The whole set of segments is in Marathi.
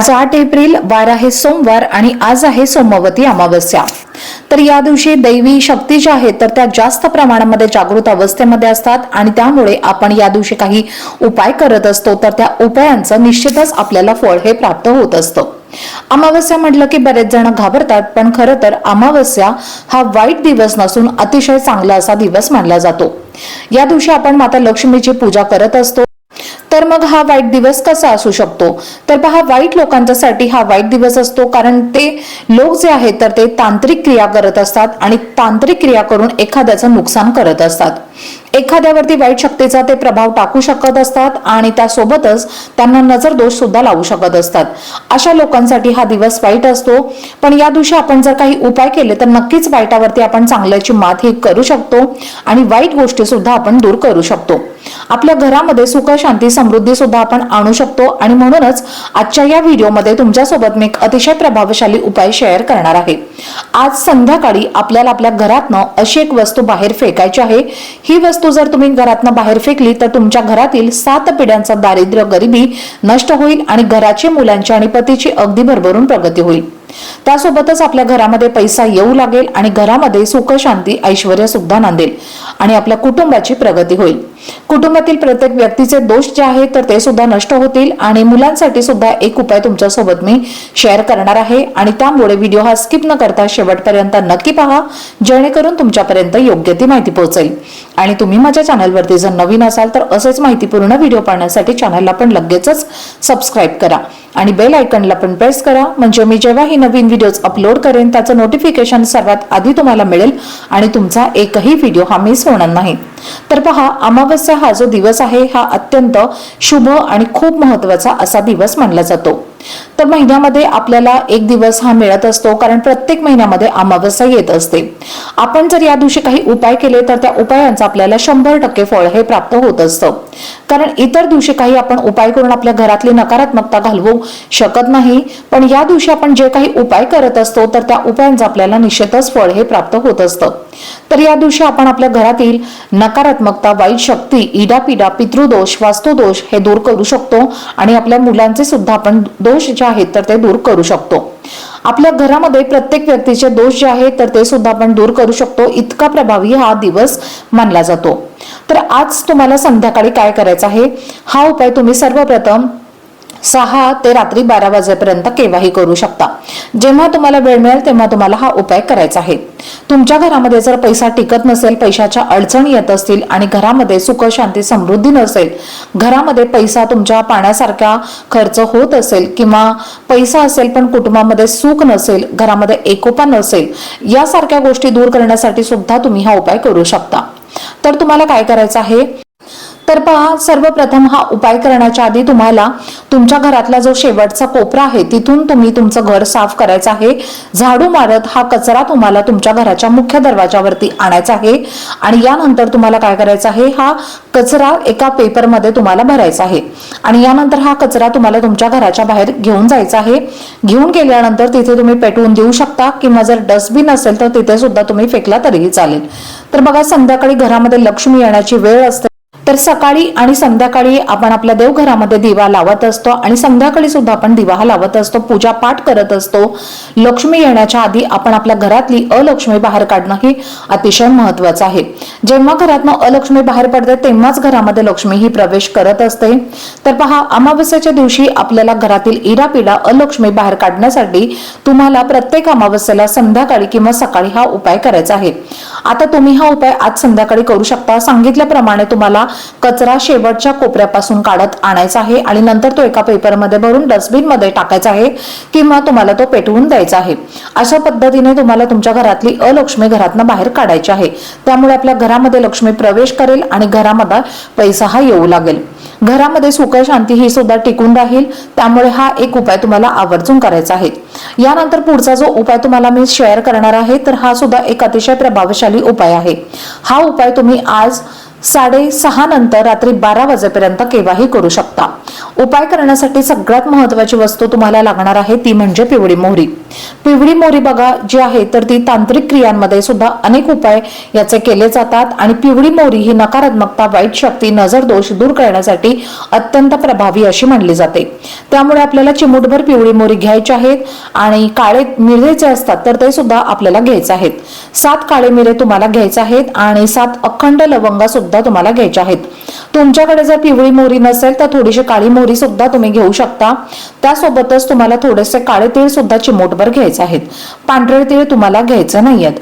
आज आठ एप्रिल वार आहे सोमवार आणि आज आहे सोमवती अमावस्या. तर या दिवशी दैवी शक्ती ज्या आहेत तर त्या जास्त प्रमाणामध्ये जागृत अवस्थेमध्ये असतात आणि त्यामुळे आपण या दिवशी काही उपाय करत असतो तर त्या उपायांचं निश्चितच आपल्याला फळ हे प्राप्त होत असतं. अमावस्या म्हटलं की बरेच जण घाबरतात पण खरं तर अमावस्या हा वाईट दिवस नसून अतिशय चांगला असा दिवस मानला जातो. या दिवशी आपण माता लक्ष्मीची पूजा करत असतो. तर मग हा वाईट दिवस कसा असू शकतो? तर पहा वाईट लोकांच्यासाठी हा वाईट दिवस असतो कारण ते लोक जे आहेत तर ते तांत्रिक क्रिया करत असतात आणि तांत्रिक क्रिया करून एखाद्याचं नुकसान करत असतात. एखाद्यावरती वाईट शक्तीचा ते प्रभाव टाकू शकत असतात आणि त्यासोबतच त्यांना नजर दोष सुद्धा लावू शकत असतात. अशा लोकांसाठी हा दिवस वाईट असतो. पण या दिवशी आपण जर काही उपाय केले तर नक्कीच वाईटावरती आपण चांगल्याची मात ही करू शकतो आणि वाईट गोष्टी सुद्धा आपण दूर करू शकतो. आपल्या घरामध्ये सुख शांती समृद्धी सुद्धा आपण आणू शकतो आणि म्हणूनच आजच्या या व्हिडिओमध्ये तुमच्यासोबत मी एक अतिशय प्रभावशाली उपाय शेअर करणार आहे. आज संध्याकाळी आपल्याला आपल्या घरातनं अशी एक वस्तू बाहेर फेकायची आहे. ही वस्तू जर तुम्ही घरातनं बाहेर फेकली तर तुमच्या घरातील सात पिढ्यांचं दारिद्र्य गरिबी नष्ट होईल आणि घराची मुलांची आणि पतीची अगदी भरभरून प्रगती होईल. त्यासोबतच आपल्या घरामध्ये पैसा येऊ लागेल आणि घरामध्ये सुख शांती ऐश्वर सुद्धा नांदेल आणि आपल्या कुटुंबाची प्रगती होईल. कुटुंबातील प्रत्येक व्यक्तीचे दोष जे आहेत तर ते सुद्धा नष्ट होतील आणि मुलांसाठी सुद्धा एक उपाय तुमच्यासोबत मी शेअर करणार आहे. आणि त्यामुळे व्हिडिओ हा स्किप न करता शेवटपर्यंत नक्की पहा जेणेकरून तुमच्यापर्यंत योग्य ती माहिती पोहोचेल. आणि तुम्ही माझ्या चॅनलवरती जर नवीन असाल तर असेच माहितीपूर्ण व्हिडिओ पाहण्यासाठी चॅनलला पण लगेचच सबस्क्राईब करा. आणि बेल आयकनला पण प्रेस करा म्हणजे मी जेव्हा ही नवीन व्हिडिओज अपलोड करेन त्याचं नोटिफिकेशन सर्वात आधी तुम्हाला मिळेल आणि तुमचा एकही व्हिडिओ हा मिस होणार नाही. तर पहा अमावस्या हा जो दिवस आहे हा अत्यंत शुभ आणि खूप महत्त्वाचा असा दिवस मानला जातो. तर महिन्यामध्ये आपल्याला एक दिवस हा मिळत असतो कारण प्रत्येक महिन्यामध्ये अमावस्या येत असते. आपण जर या दिवशी काही उपाय केले तर त्या उपायांचा आपल्याला शंभर टक्के फळ हे प्राप्त होत असतं. कारण इतर दिवशी काही आपण उपाय करून आपल्या घरातली नकारात्मकता घालवू शकत नाही पण या दिवशी आपण जे काही उपाय करत असतो तर त्या उपायांचा आपल्याला निश्चितच फळ हे प्राप्त होत असतं. तर या दिवशी आपण आपल्या घरातील नकारात्मकता वाईट शक्ती इडापिडा पितृदोष वास्तुदोष हे दूर करू शकतो आणि आपल्या मुलांचे सुद्धा आपण दोष जे आहेत तर ते दूर करू शकतो. आपल्या घरामध्ये प्रत्येक व्यक्तीचे दोष जे आहेत तर ते सुद्धा आपण दूर करू शकतो. इतका प्रभावी हा दिवस मानला जातो. तर आज तुम्हाला संध्याकाळी काय करायचं आहे? हा उपाय तुम्ही सर्वप्रथम सहा ते रात्री बारा वाजेपर्यंत केव्हाही करू शकता. जेव्हा तुम्हाला वेळ मिळेल तेव्हा तुम्हाला हा उपाय करायचा आहे. तुमच्या घरामध्ये जर पैसा टिकत नसेल पैशाच्या अडचणी येत असतील आणि घरामध्ये सुख शांती समृद्धी नसेल घरामध्ये पैसा तुमच्या पाण्यासारखा खर्च होत असेल किंवा पैसा असेल पण कुटुंबामध्ये सुख नसेल घरामध्ये एकोपा नसेल यासारख्या गोष्टी दूर करण्यासाठी सुद्धा तुम्ही हा उपाय करू शकता. तर तुम्हाला काय करायचं आहे? तर पहा सर्वप्रथम हा उपाय करण्याच्या आधी तुम्हाला तुमच्या घरातला जो शेवटचा कोपरा आहे तिथून तुम्ही तुमचं घर साफ करायचं आहे. झाडू मारत हा कचरा तुम्हाला तुमच्या घराच्या मुख्य दरवाजावरती आणायचा आहे. आणि यानंतर तुम्हाला काय करायचं आहे हा कचरा एका पेपरमध्ये तुम्हाला भरायचा आहे. आणि यानंतर हा कचरा तुम्हाला तुमच्या घराच्या बाहेर घेऊन जायचा आहे. घेऊन गेल्यानंतर तिथे तुम्ही पेटवून देऊ शकता किंवा जर डस्टबिन असेल तर तिथे सुद्धा तुम्ही फेकला तरीही चालेल. तर बघा संध्याकाळी घरामध्ये लक्ष्मी येण्याची वेळ असते. सकाळी आणि संध्याकाळी आपण आपल्या देवघरामध्ये दिवा लावत असतो आणि संध्याकाळी सुद्धा आपण दिवा हा लावत असतो पूजा पाठ करत असतो. लक्ष्मी येण्याच्या आधी आपण आपल्या घरातली अलक्ष्मी बाहेर काढणं ही अतिशय महत्वाचं आहे. जेव्हा घरातनं अलक्ष्मी बाहेर पडते तेव्हाच घरामध्ये लक्ष्मी ही प्रवेश करत असते. तर पहा अमावस्याच्या दिवशी आपल्याला घरातील इरापिडा अलक्ष्मी बाहेर काढण्यासाठी तुम्हाला प्रत्येक अमावस्येला संध्याकाळी किंवा सकाळी हा उपाय करायचा आहे. आता तुम्ही हा उपाय आज संध्याकाळी करू शकता. सांगितल्याप्रमाणे तुम्हाला कचरा शेवटच्या कोपऱ्यापासून काढत आणायचा आहे आणि नंतर तो एका पेपरमध्ये भरून डस्टबिनमध्ये टाकायचा आहे किंवा तुम्हाला तो पेटवून द्यायचा आहे. अशा पद्धतीने तुम्हाला तुमच्या घरातली अलक्ष्मी घरातनं बाहेर काढायची आहे. त्यामुळे आपल्या घरामध्ये लक्ष्मी प्रवेश करेल आणि घरामध्ये पैसा हा येऊ लागेल. घरामध्ये सुख शांती ही सुद्धा टिकून राहील. त्यामुळे हा एक उपाय तुम्हाला आवर्जून करायचा आहे. यानंतर पुढचा जो उपाय तुम्हाला मी शेअर करणार आहे तर हा सुद्धा एक अतिशय प्रभावशाली उपाय आहे. हा उपाय तुम्ही आज साडेसहा नंतर रात्री बारा वाजेपर्यंत केव्हाही करू शकता. उपाय करण्यासाठी सगळ्यात महत्वाची वस्तू तुम्हाला लागणार आहे ती म्हणजे पिवळी मोहरी. पिवळी मोहरी बघा जी आहे तर ती तांत्रिक क्रियांमध्ये सुद्धा अनेक उपाय याचे केले जातात आणि पिवळी मोहरी ही नकारात्मकता वाईट शक्ती नजर दोष दूर करण्यासाठी अत्यंत प्रभावी अशी मानली जाते. त्यामुळे आपल्याला चिमूटभर पिवळी मोहरी घ्यायची आहेत आणि काळे मिरे जे असतात तर ते सुद्धा आपल्याला घ्यायचे आहेत. सात काळे मिरे तुम्हाला घ्यायचे आहेत आणि सात अखंड लवंगा सुद्धा तुम्हाला घ्यायच्या आहेत. तुमच्याकडे जर पिवळी मोहरी नसेल तर थोडीशी काळी मोहरी सुद्धा तुम्ही घेऊ शकता. त्यासोबतच तुम्हाला थोडेसे काळे तीळ सुद्धा चिमोटभर घ्यायचे आहेत. पांढरे तीळ तुम्हाला घ्यायचे नाहीयेत.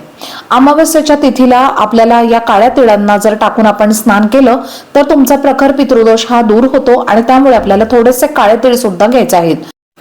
अमावस्येच्या तिथीला आपल्याला या काळ्या तिळांना जर टाकून आपण स्नान केलं तर तुमचा प्रखर पितृदोष हा दूर होतो आणि त्यामुळे आपल्याला थोडेसे काळे तीळ सुद्धा घ्यायचे आहेत.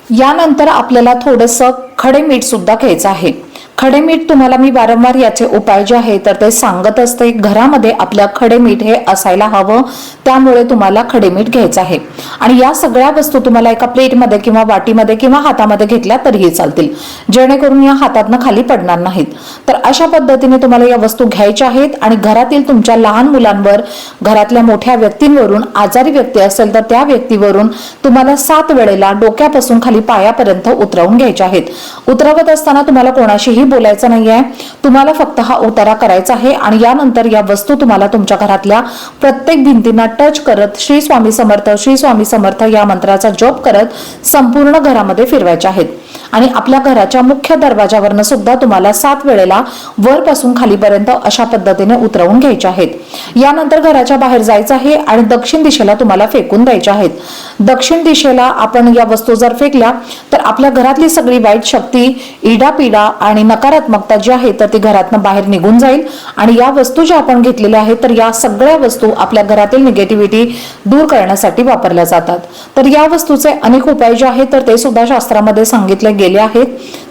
यानंतर आपल्याला थोडस खडे मीठ सुद्धा घ्यायचं आहे. खडे मीठ तुम्हाला मी वारंवार याचे उपाय जे आहे तर ते सांगत असते. घरामध्ये आपल्या खडे मीठ हे असायला हवं. त्यामुळे तुम्हाला खडे मीठ घ्यायचं आहे. आणि या सगळ्या वस्तू तुम्हाला एका प्लेटमध्ये किंवा वाटीमध्ये किंवा हातामध्ये घेतल्या तरीही चालतील. जेणेकरून या हातातनं खाली पडणार नाहीत. तर अशा पद्धतीने तुम्हाला या वस्तू घ्यायच्या आहेत आणि घरातील तुमच्या लहान मुलांवर घरातल्या मोठ्या व्यक्तींवरून आजारी व्यक्ती असेल तर त्या व्यक्तीवरून तुम्हाला सात वेळेला डोक्यापासून खाली पायापर्यंत उतरवून घ्यायच्या आहेत. उतरवत असताना तुम्हाला कोणाशीही बोलायचं नाहीये. तुम्हाला फक्त हा उतारा करायचा आहे आणि यानंतर या वस्तू तुम्हाला तुमच्या घरातल्या प्रत्येक भिंतींना टच करत श्री स्वामी समर्थ श्री स्वामी समर्थ या मंत्राचा जप करत संपूर्ण घरामध्ये फिरवायच्या आहेत. आणि आपल्या घराच्या मुख्य दरवाजावरनं सुद्धा तुम्हाला सात वेळेला वरपासून खालीपर्यंत अशा पद्धतीने उतरवून घ्यायचे आहेत. यानंतर घराच्या बाहेर जायचं आहे आणि दक्षिण दिशेला तुम्हाला फेकून द्यायच्या आहेत. दक्षिण दिशेला आपण या वस्तू जर फेकल्या तर आपल्या घरातली सगळी वाईट शक्ती इडापिडा आणि नकारात्मकता जी आहे तर ती घरातनं बाहेर निघून जाईल. आणि या वस्तू ज्या आपण घेतलेल्या आहेत तर या सगळ्या वस्तू आपल्या घरातील निगेटिव्हिटी दूर करण्यासाठी वापरल्या जातात. तर या वस्तूचे अनेक उपाय जे आहेत तर ते सुद्धा शास्त्रामध्ये सांगितले गेले आहेत.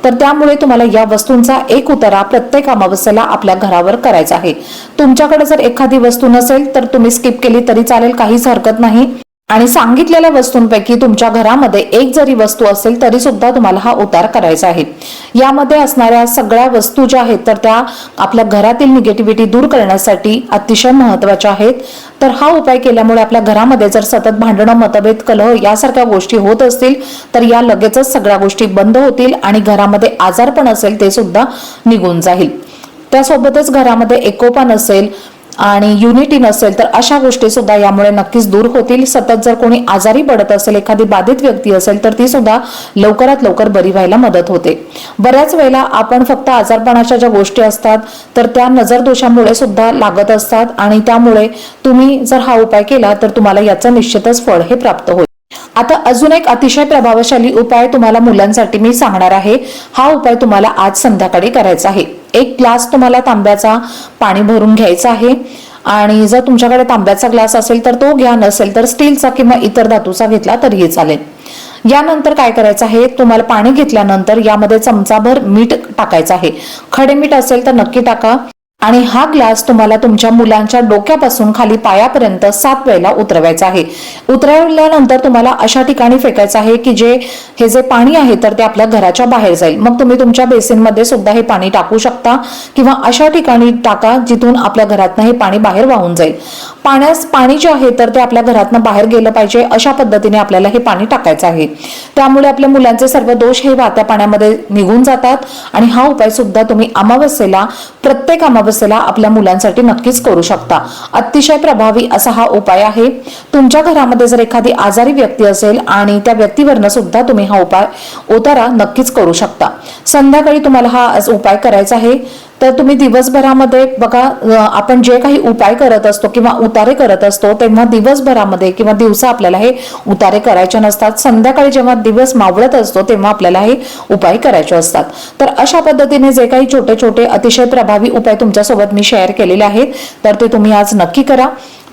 तर त्यामुळे तुम्हाला या वस्तूंचा एक उतारा प्रत्येक अमावस्येला आपल्या घरावर करायचा आहे. तुमच्याकडे जर एखादी वस्तू नसेल तर तुम्ही स्किप केली तरी चालेल काहीच हरकत नाही. आणि सांगितलेल्या वस्तूंपैकी तुमच्या घरामध्ये एक जरी वस्तू असेल तरी सुद्धा तुम्हाला हा उतार करायचा आहे. यामध्ये असणाऱ्या सगळ्या वस्तू ज्या आहेत तर त्या आपल्या घरातील निगेटिव्हिटी दूर करण्यासाठी अतिशय महत्त्वाच्या आहेत. तर हा उपाय केल्यामुळे आपल्या घरामध्ये जर सतत भांडणं मतभेद कलह यासारख्या गोष्टी होत असतील तर या लगेचच सगळ्या गोष्टी बंद होतील आणि घरामध्ये आजारपण असेल ते सुद्धा निघून जाईल. त्यासोबतच घरामध्ये एकोपा नसेल आणि युनिटी नसेल तर अशा गोष्टी सुद्धा यामुळे नक्कीच दूर होतील. सतत जर कोणी आजारी पडत असेल एखादी बाधित व्यक्ती असेल तर ती सुद्धा लवकरात लवकर बरी व्हायला मदत होते. बऱ्याच वेळेला आपण फक्त आजारपणाच्या ज्या गोष्टी असतात तर त्या नजर दोषामुळे सुद्धा लागत असतात आणि त्यामुळे तुम्ही जर हा उपाय केला तर तुम्हाला याचं निश्चितच फळ हे प्राप्त होईल. आता अजून एक अतिशय प्रभावशाली उपाय तुम्हाला मुलांसाठी मी सांगणार आहे. हा उपाय तुम्हाला आज संध्याकाळी करायचा आहे. एक ग्लास तुम्हाला तांब्याचा पाणी भरून घ्यायचा आहे. आणि जर तुमच्याकडे तांब्याचा ग्लास असेल तर तो घ्या नसेल तर स्टीलचा किंवा इतर धातूचा घेतला तरीही चालेल. यानंतर काय करायचं आहे? तुम्हाला पाणी घेतल्यानंतर यामध्ये चमचाभर मीठ टाकायचं आहे. खडे मीठ असेल तर नक्की टाका. आणि हा ग्लास तुम्हाला तुमच्या मुलांच्या डोक्यापासून खाली पायापर्यंत सात वेळेला उतरवायचा आहे. उतरवल्यानंतर तुम्हाला अशा ठिकाणी फेकायचं आहे की जे हे जे पाणी आहे तर ते आपल्या घराच्या बाहेर जाईल. मग तुम्ही तुमच्या बेसिनमध्ये सुद्धा हे पाणी टाकू शकता किंवा अशा ठिकाणी टाका जिथून आपल्या घरातनं हे पाणी बाहेर वाहून जाईल. पाण्यास पाणी जे आहे तर ते आपल्या घरातनं बाहेर गेलं पाहिजे अशा पद्धतीने आपल्याला हे पाणी टाकायचं आहे. त्यामुळे आपल्या मुलांचे सर्व दोष हे वाहत्या पाण्यामध्ये निघून जातात आणि हा उपाय सुद्धा तुम्ही अमावस्येला प्रत्येक अमावस्येला आपल्या मुलांसाठी नक्कीच करू शकता. अतिशय प्रभावी असा हा उपाय आहे. तुमच्या घरामध्ये जर एखादी आजारी व्यक्ती असेल आणि त्या व्यक्तीवरनं सुद्धा तुम्ही हा उपाय उतारा नक्कीच करू शकता. संध्याकाळी तुम्हाला हा उपाय करायचा आहे. तर तुम्ही दिवसभरामध्ये बघा आपण जे काही उपाय करत असतो किंवा उतारे करत असतो तेव्हा दिवसभरामध्ये किंवा दिवसा आपल्याला हे उतारे करायचे नसतात. संध्याकाळी जेव्हा दिवस मावळत असतो तेव्हा आपल्याला हे उपाय करायचे असतात. तर अशा पद्धतीने जे काही छोटे छोटे अतिशय प्रभावी उपाय तुमच्यासोबत मी शेअर केलेले आहेत तर ते तुम्ही आज नक्की करा.